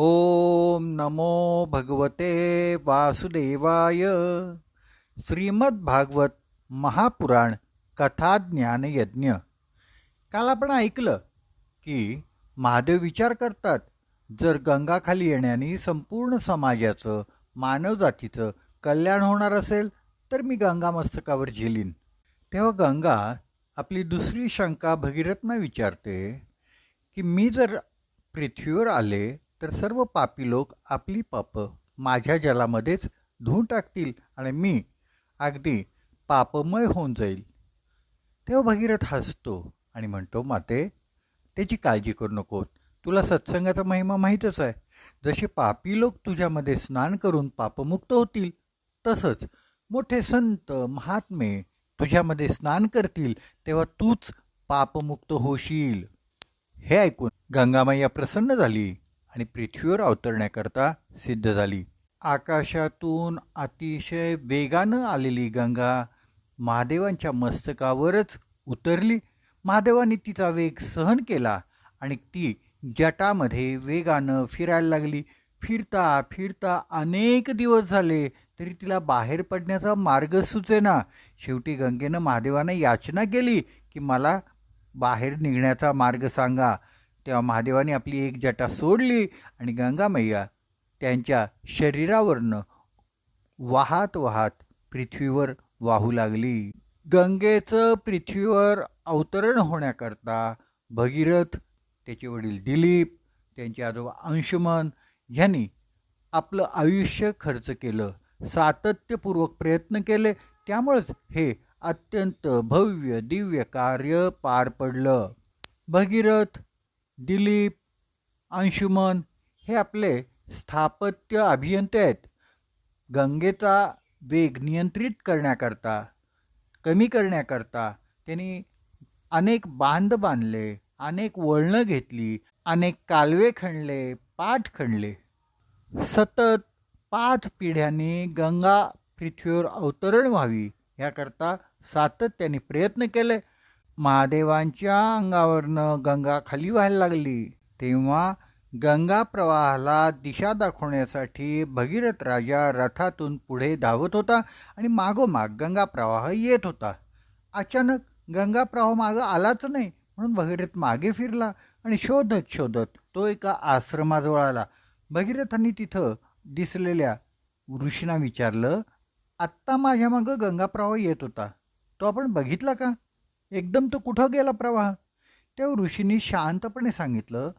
ओम नमो भगवते वासुदेवाय। श्रीमद्भागवत महापुराण कथाज्ञान यज्ञ काल आपण ऐकलं की महादेव विचार करतात जर गंगाखाली येण्याने संपूर्ण समाजाचं मानवजातीचं कल्याण होणार असेल तर मी गंगा मस्तकावर झेलीन. तेव्हा गंगा आपली दुसरी शंका भगीरथना विचारते की मी जर पृथ्वीवर आले तर सर्व पापी लोक आपली पापं माझ्या जलामध्येच धुवून टाकतील आणि मी अगदी पापमय होऊन जाईल. तेव्हा भगीरथ हसतो आणि म्हणतो माते त्याची काळजी करू नको तुला सत्संगाचा महिमा माहीतच आहे. जसे पापी लोक तुझ्यामध्ये स्नान करून पापमुक्त होतील तसंच मोठे संत महात्मे तुझ्यामध्ये स्नान करतील तेव्हा तूच पापमुक्त होशील. हे ऐकून गंगामाया प्रसन्न झाली. आणि पृथ्वीवर अवतरण्याकरता सिद्ध झाली. आकाशातून अतिशय वेगानं आलेली गंगा महादेवांच्या मस्तकावरच उतरली. महादेवाने तिचा वेग सहन केला आणि ती जटामध्ये वेगानं फिरायला लागली. फिरता फिरता अनेक दिवस झाले तरी तिला बाहेर पडण्याचा मार्ग सुचेना. शेवटी गंगेनं महादेवानं याचना केली की मला बाहेर निघण्याचा मार्ग सांगा. तेव्हा महादेवाने आपली एक जटा सोडली आणि गंगा मैया त्यांच्या शरीरावरनं वाहत वाहत पृथ्वीवर वाहू लागली. गंगेचं पृथ्वीवर अवतरण होण्याकरता भगीरथ त्याचे वडील दिलीप त्यांचे आजोबा अंशुमन यांनी आपलं आयुष्य खर्च केलं सातत्यपूर्वक प्रयत्न केले. त्यामुळेच हे अत्यंत भव्य दिव्य कार्य पार पडलं. भगीरथ दिलीप अंशुमन हे आपले स्थापत्य अभियंते आहेत. गंगेचा वेग नियंत्रित करण्याकरता कमी करण्याकरता त्यांनी अनेक बांध बांधले अनेक वळणं घेतली अनेक कालवे खणले पाठ खणले. सतत पाच पिढ्यांनी गंगा पृथ्वीवर अवतरण व्हावी याकरता सातत्याने प्रयत्न केले. महादेवांच्या अंगावरनं गंगा खाली व्हायला लागली. तेव्हा गंगा प्रवाहाला दिशा दाखवण्यासाठी भगीरथ राजा रथातून पुढे धावत होता आणि मागोमाग गंगा प्रवाह येत होता. अचानक गंगा प्रवाह मागं आलाच नाही म्हणून भगीरथ मागे फिरला आणि शोधत शोधत तो एका आश्रमाजवळ आला. भगीरथांनी तिथं दिसलेल्या ऋषींना विचारलं आत्ता माझ्या मागं गंगा प्रवाह येत होता. तो आपण बघितला का? एकदम तो कुठं गेला प्रवाह? तेव्हा ऋषींनी शांतपणे सांगितलं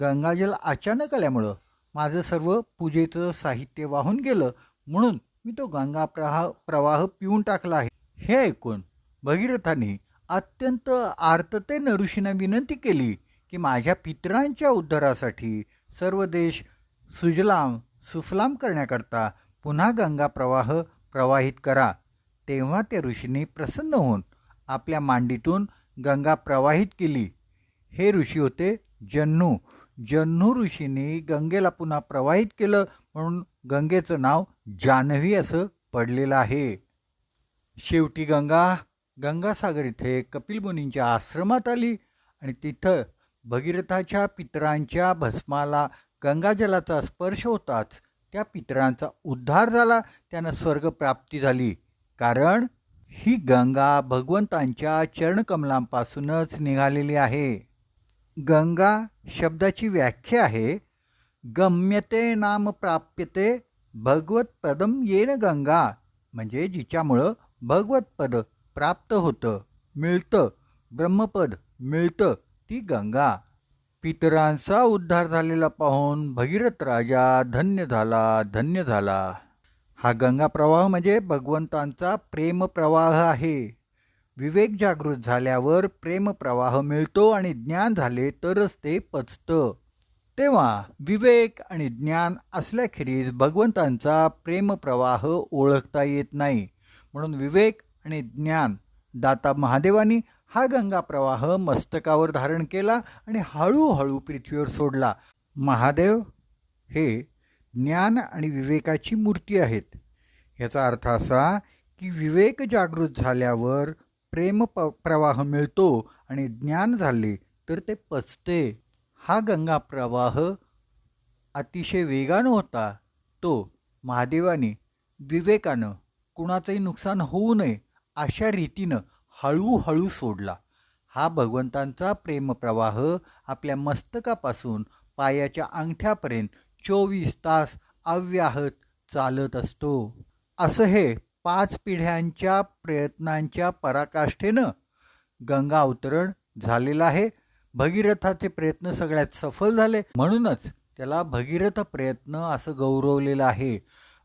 गंगाजल अचानक आल्यामुळं माझं सर्व पूजेचं साहित्य वाहून गेलं म्हणून मी तो गंगा प्रवाह प्रवाह पिऊन टाकला आहे. हे ऐकून भगीरथाने अत्यंत आर्ततेनं ऋषींना विनंती केली की माझ्या पितरांच्या उद्धारासाठी सर्व देश सुजलाम सुफलाम करण्याकरता पुन्हा गंगा प्रवाह प्रवाहित करा. तेव्हा त्या ऋषींनी प्रसन्न होऊन आपल्या मांडीतून गंगा प्रवाहित केली. हे ऋषी होते जन्नू. जन्नू ऋषीने गंगेला पुन्हा प्रवाहित केलं म्हणून गंगेचं नाव जान्हवी असं पडलेलं आहे. शेवटी गंगा गंगासागर इथे कपिल मुनींच्या आश्रमात आली आणि तिथं भगीरथाच्या पितरांच्या भस्माला गंगाजलाचा स्पर्श होताच त्या पितरांचा उद्धार झाला त्यांना स्वर्गप्राप्ती झाली. कारण ही गंगा भगवंतांच्या चरणकमलांपासूनच निघालेली आहे. गंगा शब्दाची व्याख्या आहे गम्यते नाम प्राप्यते भगवत पदम येन गंगा म्हणजे जिच्यामुळं भगवतपद प्राप्त होतं मिळतं ब्रह्मपद मिळतं ती गंगा. पितरांचा उद्धार झालेला पाहून भगीरथ राजा धन्य झाला धन्य झाला. हा गंगा प्रवाह म्हणजे भगवंतांचा प्रेमप्रवाह आहे. विवेक जागृत झाल्यावर प्रेमप्रवाह मिळतो आणि ज्ञान झाले तरच ते पचतं. तेव्हा विवेक आणि ज्ञान असल्याखेरीज भगवंतांचा प्रेमप्रवाह ओळखता येत नाही. म्हणून विवेक आणि ज्ञान दाता महादेवानी हा गंगा प्रवाह मस्तकावर धारण केला आणि हळूहळू पृथ्वीवर सोडला. महादेव हे ज्ञान आणि विवेकाची मूर्ती आहेत. याचा अर्थ असा की विवेक जागृत झाल्यावर प्रेम प प्रवाह मिळतो आणि ज्ञान झाले तर ते पचते. हा गंगा प्रवाह अतिशय वेगानं होता. तो महादेवाने विवेकानं कुणाचंही नुकसान होऊ नये अशा रीतीनं हळूहळू सोडला. हा भगवंतांचा प्रेमप्रवाह आपल्या मस्तकापासून पायाच्या अंगठ्यापर्यंत चोवीस तास अव्याहत चालत असतो. असं हे पाच पिढ्यांच्या प्रयत्नांच्या पराकाष्ठेनं गंगा अवतरण झालेलं आहे. भगीरथाचे प्रयत्न सगळ्यात सफल झाले. म्हणूनच त्याला भगीरथ प्रयत्न असं गौरवलेलं आहे.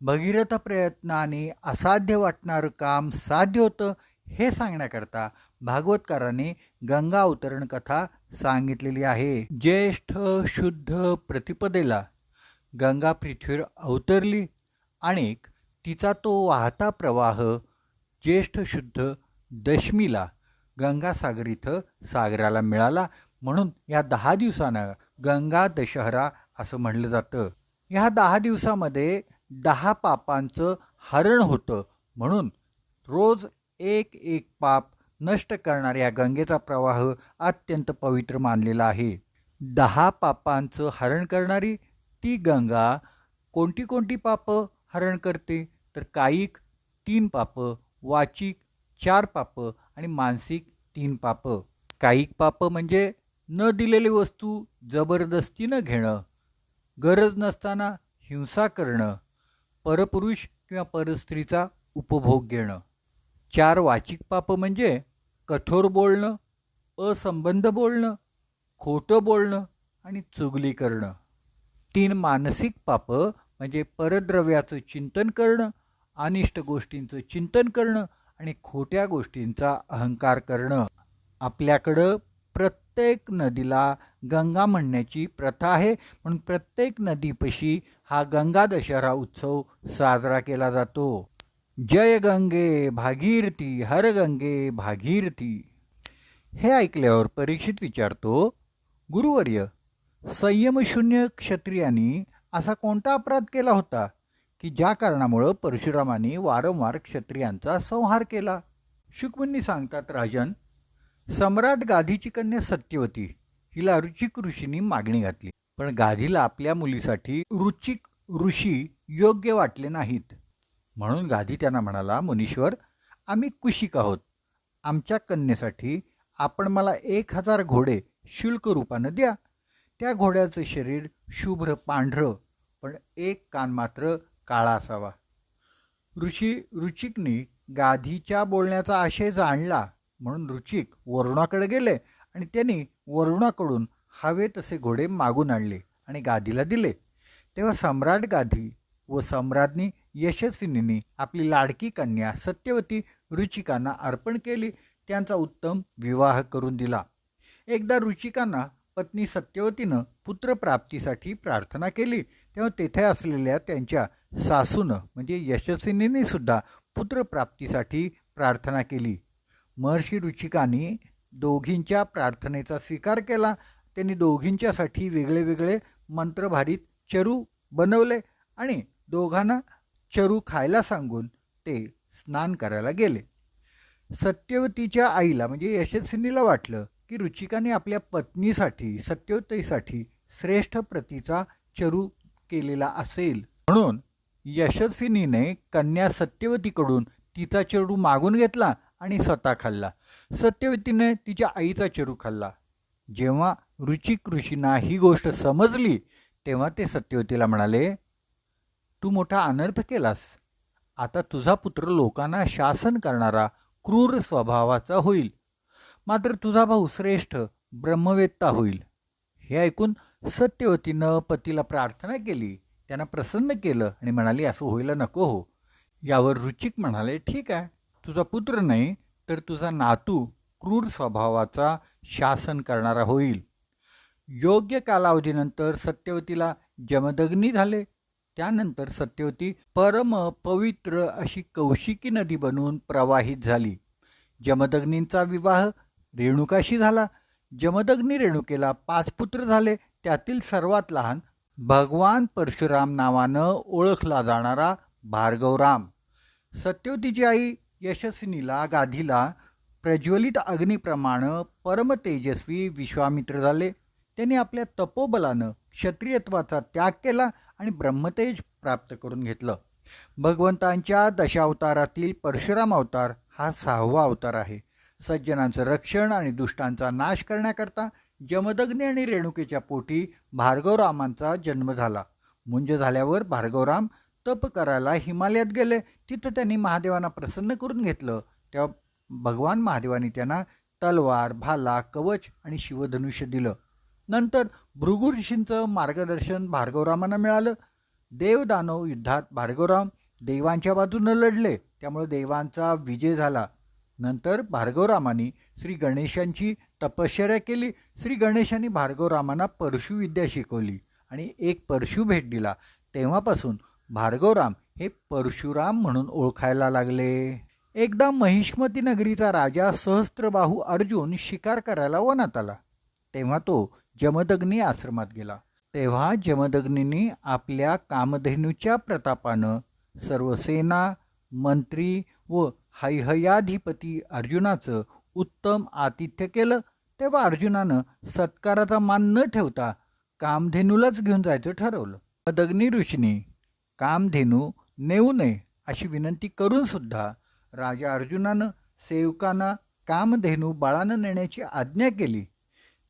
भगीरथ प्रयत्नाने असाध्य वाटणारं काम साध्य होतं हे सांगण्याकरता भागवतकाराने गंगा अवतरण कथा सांगितलेली आहे. ज्येष्ठ शुद्ध प्रतिपदेला गंगा पृथ्वीवर अवतरली आणि तिचा तो वाहता प्रवाह ज्येष्ठ शुद्ध दशमीला गंगासागर इथं सागराला मिळाला. म्हणून या दहा दिवसानं गंगा दशहरा असं म्हणलं जातं. ह्या दहा दिवसामध्ये दहा पापांचं हरण होतं. म्हणून रोज एक एक पाप नष्ट करणाऱ्या गंगेचा प्रवाह अत्यंत पवित्र मानलेला आहे. दहा पापांचं हरण करणारी ती गंगा कोणती कोणती पापं हरण करते? तर कायिक तीन पापं वाचिक चार पापं आणि मानसिक तीन पापं. कायिक पापं म्हणजे न दिलेली वस्तू जबरदस्तीनं घेणं गरज नसताना हिंसा करणं परपुरुष किंवा परस्त्रीचा उपभोग घेणं. चार वाचिक पापं म्हणजे कठोर बोलणं असंबंध बोलणं खोटं बोलणं आणि चुगली करणं. तीन मानसिक पापं म्हणजे परद्रव्याचं चिंतन करणं अनिष्ट गोष्टींचं चिंतन करणं आणि खोट्या गोष्टींचा अहंकार करणं. आपल्याकडं प्रत्येक नदीला गंगा म्हणण्याची प्रथा आहे. म्हणून प्रत्येक नदीपशी हा गंगा दशहरा उत्सव साजरा केला जातो. जय गंगे भागीरथी हर गंगे भागीरथी. हे ऐकल्यावर परीक्षित विचारतो गुरुवर्य संयमशून्य क्षत्रियांनी असा कोणता अपराध केला होता? की ज्या कारणामुळं परशुरामाने वारंवार क्षत्रियांचा संहार केला? शुकमुनी सांगतात राजन सम्राट गाधीची कन्या सत्यवती हिला रुचिक ऋषींनी मागणी घातली. पण गाधीला आपल्या मुलीसाठी रुचिक ऋषी योग्य वाटले नाहीत. म्हणून गाधी त्यांना म्हणाला मुनीश्वर आम्ही कुशिक आहोत. आमच्या कन्येसाठी आपण मला एक हजार घोडे शुल्क रूपानं द्या. त्या घोड्याचं शरीर शुभ्र पांढरं पण एक कान मात्र काळा असावा. ऋषी रुचिकनी गाधीच्या बोलण्याचा आशय जाणला म्हणून रुचिक वरुणाकडे गेले आणि त्यांनी वरुणाकडून हवे तसे घोडे मागून आणले आणि गादीला दिले. तेव्हा सम्राट गाधी व सम्राज्ञी यशस्विनींनी आपली लाडकी कन्या सत्यवती रुचिकांना अर्पण केली. त्यांचा उत्तम विवाह करून दिला. एकदा रुचिकांना पत्नी सत्यवतीनं पुत्रप्राप्तीसाठी प्रार्थना केली. तेव्हा तेथे असलेल्या त्यांच्या सासूनं म्हणजे यशस्विनीने सुद्धा पुत्रप्राप्तीसाठी प्रार्थना केली. महर्षी रुचिकांनी दोघींच्या प्रार्थनेचा स्वीकार केला. त्यांनी दोघींच्यासाठी वेगळे वेगळे मंत्रभारित चरू बनवले आणि दोघांना चरू खायला सांगून ते स्नान करायला गेले. सत्यवतीच्या आईला म्हणजे यशस्विनीला वाटलं की रुचिकाने आपल्या पत्नीसाठी सत्यवतीसाठी श्रेष्ठ प्रतीचा चरू केलेला असेल. म्हणून यशस्विनीने कन्या सत्यवतीकडून तिचा चरू मागून घेतला आणि स्वतः खाल्ला. सत्यवतीने तिच्या आईचा चेडू खाल्ला. जेव्हा रुचिक ऋषींना ही गोष्ट समजली तेव्हा ते सत्यवतीला म्हणाले तू मोठा अनर्थ केलास. आता तुझा पुत्र लोकांना शासन करणारा क्रूर स्वभावाचा होईल. मात्र तुझा भाऊ श्रेष्ठ ब्रह्मवेत्ता होईल. हे ऐकून सत्यवतीनं पतीला प्रार्थना केली. त्यांना प्रसन्न केलं आणि म्हणाली असं व्हायला नको हो. यावर रुचिक म्हणाले ठीक आहे. तुझा पुत्र नाही तर तुझा नातू क्रूर स्वभावाचा शासन करणारा होईल. योग्य कालावधीनंतर सत्यवतीला जमदग्नी झाले. त्यानंतर सत्यवती परम पवित्र अशी कौशिकी नदी बनून प्रवाहित झाली. जमदग्नींचा विवाह रेणुकाशी झाला. जमदग्नी रेणुकेला पाच पुत्र झाले. त्यातील सर्वात लहान भगवान परशुराम नावानं ओळखला जाणारा भार्गवराम सत्यवतीची आई यशस्विनीला गाधीला प्रज्वलित अग्निप्रमाणे परम तेजस्वी विश्वामित्र झाले. त्यांनी आपल्या तपोबलानं क्षत्रियत्वाचा त्याग केला आणि ब्रह्मतेज प्राप्त करून घेतलं. भगवंतांच्या दशावतारातील परशुराम अवतार हा सहावा अवतार आहे. सज्जनांचं रक्षण आणि दुष्टांचा नाश करण्याकरता जमदग्नी आणि रेणुकेच्या पोटी भार्गवरामांचा जन्म झाला. मुंज झाल्यावर भार्गवराम तप करायला हिमालयात गेले. तिथं त्यांनी महादेवांना प्रसन्न करून घेतलं. तेव्हा भगवान महादेवाने त्यांना तलवार भाला कवच आणि शिवधनुष्य दिलं. नंतर भृगु ऋषींचं मार्गदर्शन भार्गवरामांना मिळालं. देवदानव युद्धात भार्गवराम देवांच्या बाजूनं लढले. त्यामुळे देवांचा विजय झाला. नंतर भार्गवरामांनी श्री गणेशांची तपश्चर्या केली. श्री गणेशांनी भार्गवरामांना परशुविद्या शिकवली आणि एक परशु भेट दिला. तेव्हापासून भार्गवराम हे परशुराम म्हणून ओळखायला लागले. एकदा महिष्मती नगरीचा राजा सहस्त्रबाहू अर्जुन शिकार करायला वनात आला. तेव्हा तो जमदग्नी आश्रमात गेला. तेव्हा जमदग्नींनी आपल्या कामधेनूच्या प्रतापानं सर्व सेना मंत्री व हैहयाधिपती अर्जुनाचं उत्तम आतिथ्य केलं तेव्हा अर्जुनानं सत्काराचा मान न ठेवता कामधेनूलाच घेऊन जायचं ठरवलं. मदग्नी ऋषीने कामधेनू नेऊ नये अशी विनंती करून सुद्धा राजा अर्जुनानं सेवकांना कामधेनू बाळानं नेण्याची आज्ञा केली.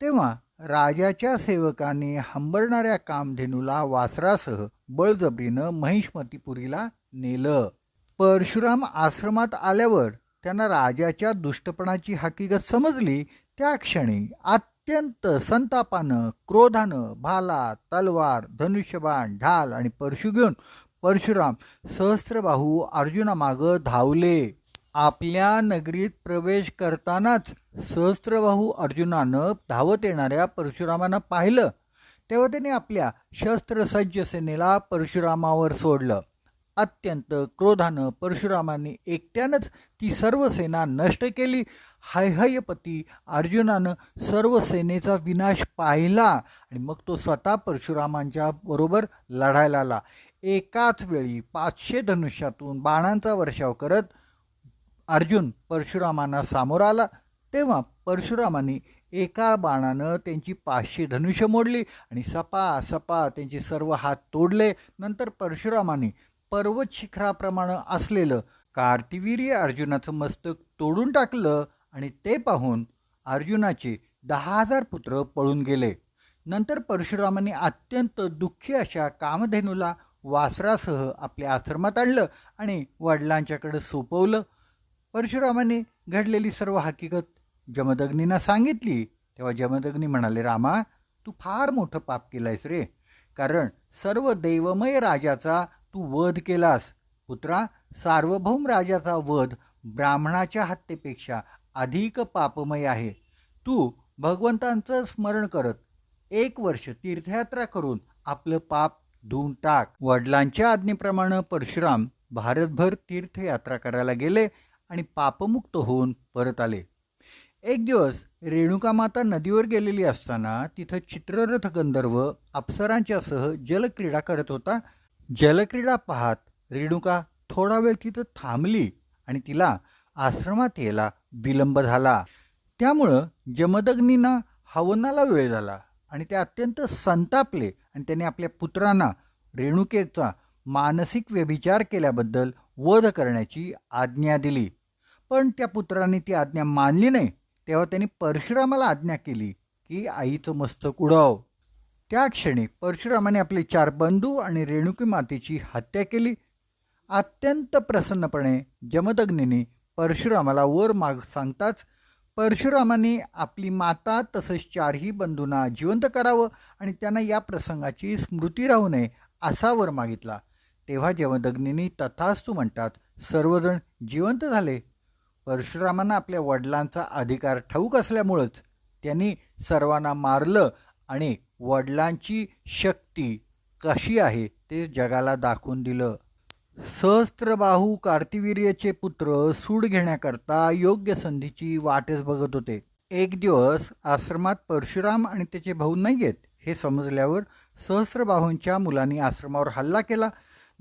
तेव्हा राजाच्या सेवकांनी हंबरणाऱ्या कामधेनूला वासरासह बळजबरीनं महिष्मतीपुरीला नेलं. परशुराम आश्रमात आल्यावर त्यांना राजाच्या दुष्टपणाची हकीकत समजली. त्या क्षणी अत्यंत संतापानं क्रोधानं भाला तलवार धनुष्यबाण ढाल आणि परशु घेऊन परशुराम सहस्त्रबाहू अर्जुनामागं धावले. आपल्या नगरीत प्रवेश करतानाच सहस्त्रबाहू अर्जुनानं धावत येणाऱ्या परशुरामांना पाहिलं. तेव्हा त्याने आपल्या शस्त्रसज्ज सेनेला परशुरामावर सोडलं. अत्यंत क्रोधानं परशुरामांनी एकट्यानंच ती सर्व सेना नष्ट केली. हैहयपती अर्जुनानं सर्व सेनेचा विनाश पाहिला आणि मग तो स्वतः परशुरामांच्या बरोबर लढायला आला. एकाच वेळी पाचशे धनुष्यातून बाणांचा वर्षाव करत अर्जुन परशुरामांना सामोर आला. तेव्हा परशुरामांनी एका बाणानं त्यांची पाचशे धनुष्य मोडली आणि सपा सपा त्यांचे सर्व हात तोडले. नंतर परशुरामांनी पर्वत शिखराप्रमाणे असलेलं कार्तिवीर्य अर्जुनाचं मस्तक तोडून टाकलं आणि ते पाहून अर्जुनाचे दहा हजार पुत्र पळून गेले. नंतर परशुरामाने अत्यंत दुःखी अशा कामधेनूला वासरासह आपल्या आश्रमात आणलं आणि वडिलांच्याकडे सोपवलं. परशुरामाने घडलेली सर्व हकीकत जमदग्नींना सांगितली. तेव्हा जमदग्नी म्हणाले रामा तू फार मोठं पाप केलं आहेस रे. कारण सर्व देवमय राजाचा तू वध केलास. पुत्रा सार्वभौम राजाचा वध ब्राह्मणाच्या हत्येपेक्षा अधिक पापमय आहे. तू भगवंतांचं स्मरण करत एक वर्ष तीर्थयात्रा करून आपलं पाप धुवून टाक. वडिलांच्या आज्ञेप्रमाणे परशुराम भारतभर तीर्थयात्रा करायला गेले आणि पापमुक्त होऊन परत आले. एक दिवस रेणुका माता नदीवर गेलेली असताना तिथं चित्ररथ गंधर्व अप्सरांच्यासह जलक्रीडा करत होता. जलक्रीडा पाहत रेणुका थोडा वेळ तिथं थांबली आणि तिला आश्रमात यायला विलंब झाला. त्यामुळं जमदग्नींना हवनाला वेळ झाला आणि ते अत्यंत संतापले आणि त्याने आपल्या पुत्रांना रेणुकेचा मानसिक व्यभिचार केल्याबद्दल वध करण्याची आज्ञा दिली. पण त्या पुत्राने ती आज्ञा मानली नाही तेव्हा त्यांनी परशुरामाला आज्ञा केली की आईचं मस्तक उडव. त्या क्षणी परशुरामाने आपले चार बंधू आणि रेणुकी मातेची हत्या केली. अत्यंत प्रसन्नपणे जमदग्नीने परशुरामाला वर माग सांगताच परशुरामाने आपली माता तसंच चारही बंधूंना जिवंत करावं आणि त्यांना या प्रसंगाची स्मृती राहू नये असा वर मागितला. तेव्हा जमदग्नीने तथास्तू म्हणतात सर्वजण जिवंत झाले. परशुरामांना आपल्या वडिलांचा अधिकार ठाऊक असल्यामुळंच त्यांनी सर्वांना मारलं आणि वडिलांची शक्ती कशी आहे ते जगाला दाखवून दिलं. सहस्त्रबाहू कार्तिवीर्यचे पुत्र सूड घेण्याकरता योग्य संधीची वाटच बघत होते. एक दिवस आश्रमात परशुराम आणि त्याचे भाऊ नाही आहेत हे समजल्यावर सहस्त्रबाहूंच्या मुलांनी आश्रमावर हल्ला केला.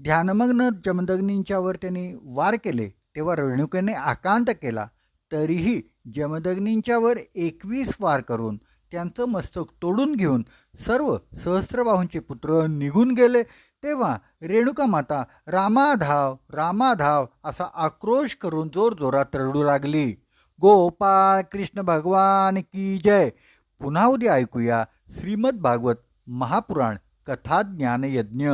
ध्यानमग्न जमदग्नींच्यावर त्यांनी वार केले. तेव्हा रेणुकेने आकांत केला. तरीही जमदग्नींच्यावर एकवीस वार करून त्यांचं मस्तक तोडून घेऊन सर्व सहस्त्रबाहूंचे पुत्र निघून गेले. तेव्हा रेणुका माता रामाधाव रामाधाव असा आक्रोश करून जोरजोरात रडू लागली. गोपाळ कृष्ण भगवान की जय. पुन्हा उद्या ऐकूया श्रीमद भागवत महापुराण कथा ज्ञान यज्ञ